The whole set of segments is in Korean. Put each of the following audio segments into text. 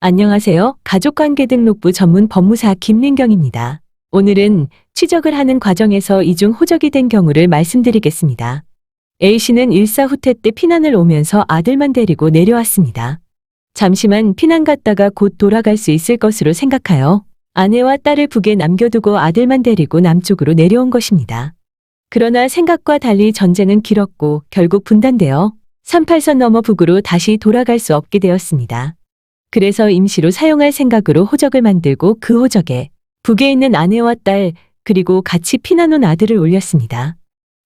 안녕하세요. 가족관계 등록부 전문 법무사 김민경입니다. 오늘은 취적을 하는 과정에서 이중 호적이 된 경우를 말씀드리겠습니다. A씨는 일사 후퇴 때 피난을 오면서 아들만 데리고 내려왔습니다. 잠시만 피난 갔다가 곧 돌아갈 수 있을 것으로 생각하여 아내와 딸을 북에 남겨두고 아들만 데리고 남쪽으로 내려온 것입니다. 그러나 생각과 달리 전쟁은 길었고 결국 분단되어 38선 넘어 북으로 다시 돌아갈 수 없게 되었습니다. 그래서 임시로 사용할 생각으로 호적을 만들고 그 호적에 북에 있는 아내와 딸 그리고 같이 피난 온 아들을 올렸습니다.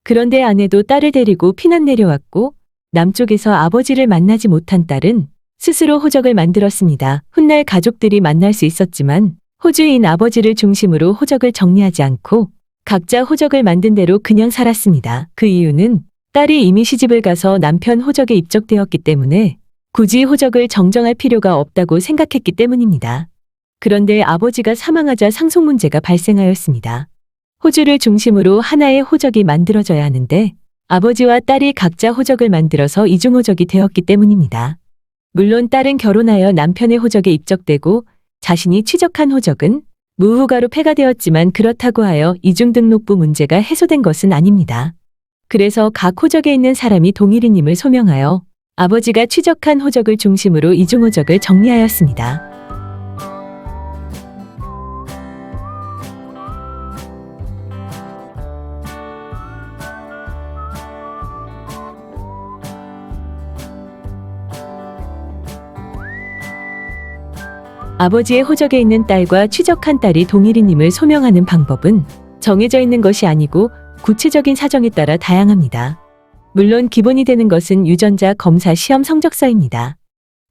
그런데 아내도 딸을 데리고 피난 내려왔고 남쪽에서 아버지를 만나지 못한 딸은 스스로 호적을 만들었습니다. 훗날 가족들이 만날 수 있었지만 호주인 아버지를 중심으로 호적을 정리하지 않고 각자 호적을 만든 대로 그냥 살았습니다. 그 이유는 딸이 이미 시집을 가서 남편 호적에 입적되었기 때문에 굳이 호적을 정정할 필요가 없다고 생각했기 때문입니다. 그런데 아버지가 사망하자 상속 문제가 발생하였습니다. 호주를 중심으로 하나의 호적이 만들어져야 하는데 아버지와 딸이 각자 호적을 만들어서 이중호적이 되었기 때문입니다. 물론 딸은 결혼하여 남편의 호적에 입적되고 자신이 취적한 호적은 무후가로 폐가 되었지만 그렇다고 하여 이중등록부 문제가 해소된 것은 아닙니다. 그래서 각 호적에 있는 사람이 동일인임을 소명하여 아버지가 취적한 호적을 중심으로 이중호적을 정리하였습니다. 아버지의 호적에 있는 딸과 취적한 딸이 동일인임을 소명하는 방법은 정해져 있는 것이 아니고 구체적인 사정에 따라 다양합니다. 물론 기본이 되는 것은 유전자 검사 시험 성적서입니다.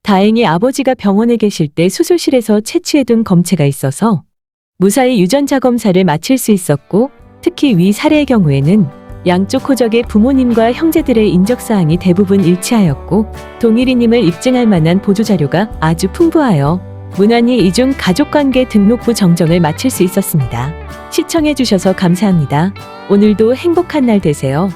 다행히 아버지가 병원에 계실 때 수술실에서 채취해둔 검체가 있어서 무사히 유전자 검사를 마칠 수 있었고 특히 위 사례의 경우에는 양쪽 호적의 부모님과 형제들의 인적사항이 대부분 일치하였고 동일인임을 입증할 만한 보조자료가 아주 풍부하여 무난히 이중 가족관계 등록부 정정을 마칠 수 있었습니다. 시청해주셔서 감사합니다. 오늘도 행복한 날 되세요.